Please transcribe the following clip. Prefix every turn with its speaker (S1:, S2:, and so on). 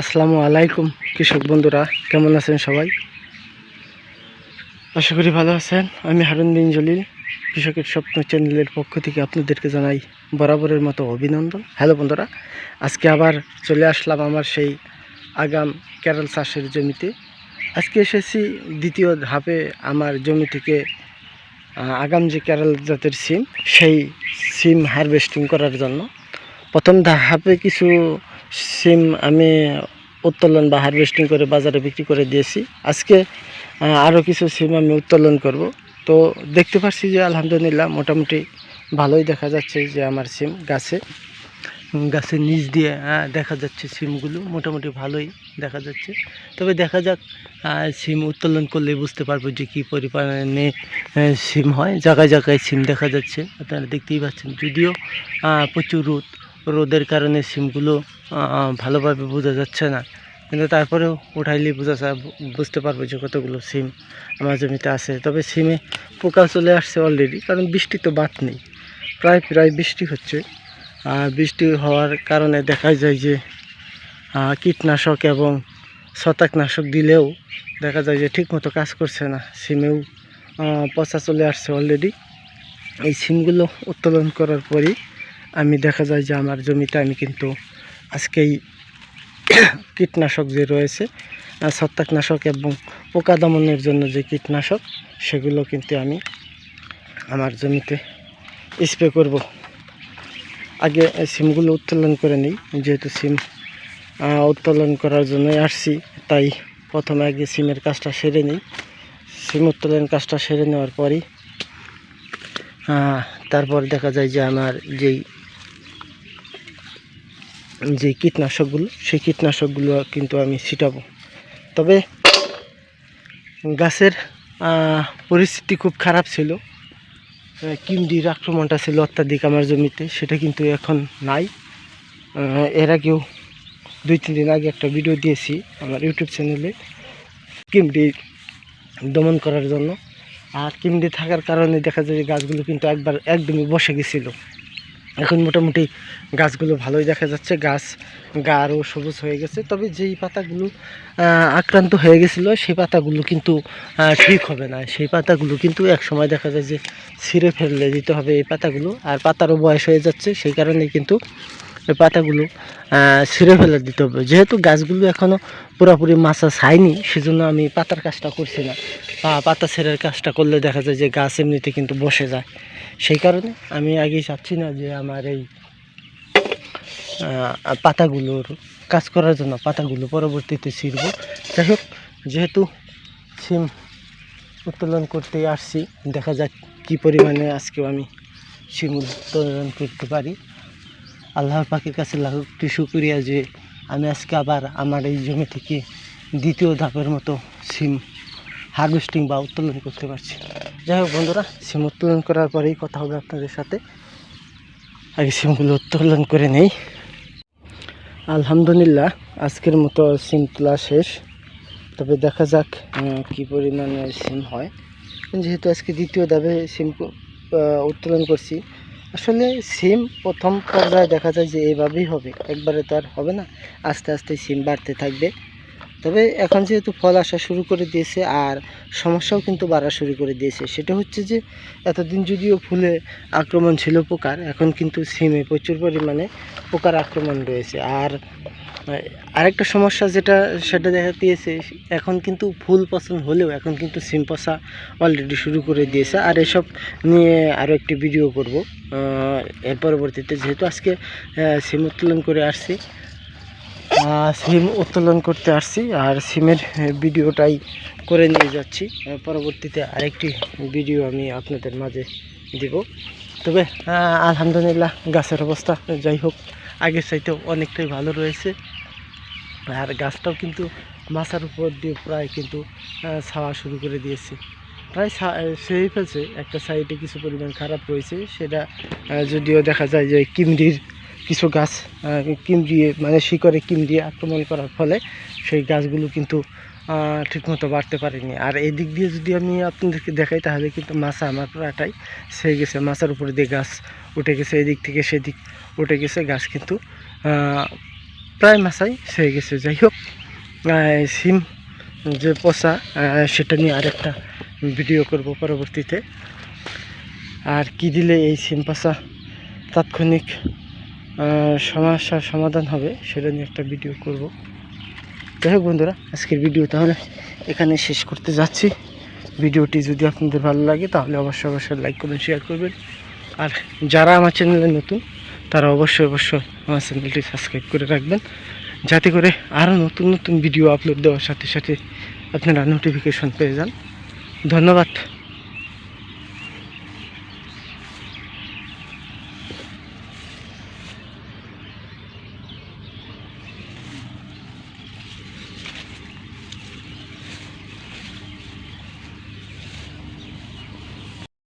S1: আসসালামু আলাইকুম, কৃষক বন্ধুরা, কেমন আছেন সবাই? আশা করি ভালো আছেন। আমি হারুন জলিল, কৃষকের স্বপ্ন চ্যানেলের পক্ষ থেকে আপনাদেরকে জানাই বরাবরের মতো অভিনন্দন। হ্যালো বন্ধুরা, আজকে আবার চলে আসলাম আমার সেই আগাম কেরল চাষের জমিতে। আজকে এসেছি দ্বিতীয় ধাপে আমার জমি থেকে আগাম যে কেরল জাতের সিম, সেই সিম হারভেস্টিং করার জন্য। প্রথম ধাপে কিছু সিম আমি উত্তোলন বা হারভেস্টিং করে বাজারে বিক্রি করে দিয়েছি। আজকে আরও কিছু সিম আমি উত্তোলন করব। তো দেখতে পাচ্ছি যে আলহামদুলিল্লাহ মোটামুটি ভালোই দেখা যাচ্ছে যে আমার সিম গাছে গাছের নিচ দিয়ে দেখা যাচ্ছে সিমগুলো মোটামুটি ভালোই দেখা যাচ্ছে। তবে দেখা যাক সিম উত্তোলন করলে বুঝতে পারব যে কী পরিমাণে সিম হয়। জায়গায় জায়গায় সিম দেখা যাচ্ছে। আপনারা দেখতেই পাচ্ছেন, যদিও প্রচুর রোদ। রোদের কারণে সিমগুলো ভালোভাবে বোঝা যাচ্ছে না। কিন্তু তারপরেও উঠাইলে বোঝা যা- বুঝতে পারব যে কতগুলো সিম আমার জমিতে আছে। তবে সিমে পোকা চলে আসছে অলরেডি কারণ বৃষ্টি তো বাদ নেই। প্রায় প্রায় বৃষ্টি হচ্ছে। বৃষ্টি হওয়ার কারণে দেখা যায় যে কীটনাশক এবং ছত্রাকনাশক দিলেও দেখা যায় যে ঠিকমতো কাজ করছে না। সিমেও পচা চলে আসছে অলরেডি এই সিমগুলো উত্তোলন করার পরই আমি দেখা যায় যে আমার জমিতে আমি কিন্তু আজকেই কীটনাশক যে রয়েছে ছত্রাকনাশক এবং পোকা দমনের জন্য যে কীটনাশক, সেগুলো কিন্তু আমি আমার জমিতে স্প্রে করব। আগে সিমগুলো উত্তোলন করে নিই, যেহেতু সিম উত্তোলন করার জন্যই আসছি, তাই প্রথমে আগে সিমের কাজটা সেরে নিই। সিম উত্তোলন কাজটা সেরে নেওয়ার পরই তারপর দেখা যায় যে আমার যেই যে কীটনাশকগুলো, সেই কীটনাশকগুলো কিন্তু আমি ছিটাবো। তবে গাছের পরিস্থিতি খুব খারাপ ছিল। কিমডির আক্রমণটা ছিল অত্যাধিক আমার জমিতে, সেটা কিন্তু এখন নাই। এর আগেও দুই, তিন দিন আগে একটা ভিডিও দিয়েছি আমার ইউটিউব চ্যানেলে কিমডি দমন করার জন্য। আর কিমডি থাকার কারণে দেখা যায় যে গাছগুলো কিন্তু একবার একদমই বসে গেছিল। এখন মোটামুটি গাছগুলো ভালোই দেখা যাচ্ছে। গাছ গাঢ় সবুজ হয়ে গেছে। তবে যেই পাতাগুলো আক্রান্ত হয়ে গেছিল, সেই পাতাগুলো কিন্তু ঠিক হবে না। সেই পাতাগুলো কিন্তু এক সময় দেখা যায় যে ছিঁড়ে ফেললে দিতে হবে এই পাতাগুলো। আর পাতারও বয়স হয়ে যাচ্ছে, সেই কারণে কিন্তু এই পাতাগুলো ছিঁড়ে ফেলে দিতে হবে। যেহেতু গাছগুলো এখনও পুরোপুরি মাছা ছায়নি সেজন্য আমি পাতার কাজটা করছি না। পাতা ছেঁড়ার কাজটা করলে দেখা যায় যে গাছ এমনিতে কিন্তু বসে যায়। সেই কারণে আমি আগেই চাচ্ছি না যে আমার এই পাতাগুলোর কাজ করার জন্য পাতাগুলো পরবর্তীতে ছিঁড়ব। যাই হোক, যেহেতু সিম উত্তোলন করতে আসছি, দেখা যাক কী পরিমাণে আজকেও আমি সিম উত্তোলন করতে পারি। আল্লাহ পাখির কাছে লাখটি শুক্রিয়া যে আমি আজকে আবার আমার এই জমি থেকে দ্বিতীয় ধাপের মতো সিম হারভেস্টিং বা উত্তোলন করতে পারছি। যাই হোক বন্ধুরা সিম উত্তোলন করার পরেই কথা হবে আপনাদের সাথে। আগে সিমগুলো উত্তোলন করে নেই। আলহামদুলিল্লাহ, আজকের মতো সিম তোলা শেষ। তবে দেখা যাক কি পরিমাণে সিম হয়। যেহেতু আজকে দ্বিতীয় ধাপে সিম উত্তোলন করছি, আসলে সিম প্রথম পর্যায়ে দেখা যায় যে এইভাবেই হবে। একবারে তো আর হবে না। আস্তে আস্তে সিম বাড়তে থাকবে। তবে এখন যেহেতু ফল আসা শুরু করে দিয়েছে আর সমস্যাও কিন্তু বাড়া শুরু করে দিয়েছে, সেটা হচ্ছে যে এতদিন যদিও ফুলে আক্রমণ ছিল পোকার, এখন কিন্তু সিমে প্রচুর পরিমাণে পোকার আক্রমণ রয়েছে। আর, আরেকটা সমস্যা যেটা, সেটা দেখা দিয়েছে, এখন কিন্তু ফুল পছন্দ হলেও এখন কিন্তু সিম পচা অলরেডি শুরু করে দিয়েছে। আর এসব নিয়ে আরও একটি ভিডিও করব। এর পরবর্তীতে যেহেতু আজকে সিম উত্তোলন করে আসছি সিম উত্তোলন করতে আসছি আর সিমের ভিডিওটাই করে নিয়ে যাচ্ছি। পরবর্তীতে আরেকটি ভিডিও আমি আপনাদের মাঝে দিব। তবে আলহামদুলিল্লাহ গাছের অবস্থা যাই হোক, আগের চাইতেও অনেকটাই ভালো রয়েছে। আর গাছটাও কিন্তু মাথার উপর দিয়ে প্রায় কিন্তু ছাওয়া শুরু করে দিয়েছে। প্রায় সেই ফেলছে, একটা সাইডে কিছু পরিমাণ খারাপ রয়েছে, সেটা যদিও দেখা যায় যে কিমড়ির কিছু গাছ কিম দিয়ে মানে শিকড়ে কিম দিয়ে আক্রমণ করার ফলে সেই গাছগুলো কিন্তু ঠিকমতো বাড়তে পারেনি। আর এই দিক দিয়ে যদি আমি আপনাদেরকে দেখাই, তাহলে কিন্তু মাছা আমার পুরাটাই সেই গেছে। মাছার উপরে দিয়ে গাছ উঠে গেছে, এদিক থেকে সেদিক উঠে গেছে, গাছ কিন্তু প্রায় মাসাই হয়ে গেছে। যাই হোক সিম যে পচা সেটা নিয়ে আরেকটা ভিডিও করব পরবর্তীতে। আর কি দিলে এই সিম পচা? তাৎক্ষণিক সমস্যার সমাধান হবে, সেটা নিয়ে একটা ভিডিও করব। যাই হোক বন্ধুরা, আজকের ভিডিও তাহলে এখানে শেষ করতে যাচ্ছি। ভিডিওটি যদি আপনাদের ভালো লাগে, তাহলে অবশ্যই অবশ্যই লাইক করবেন শেয়ার করবেন। আর যারা আমার চ্যানেলে নতুন, তারা অবশ্যই অবশ্যই আমার চ্যানেলটি সাবস্ক্রাইব করে রাখবেন। যাতে করে আরও নতুন নতুন ভিডিও আপলোড দেওয়ার সাথে সাথে আপনারা নোটিফিকেশন পেয়ে যান। ধন্যবাদ।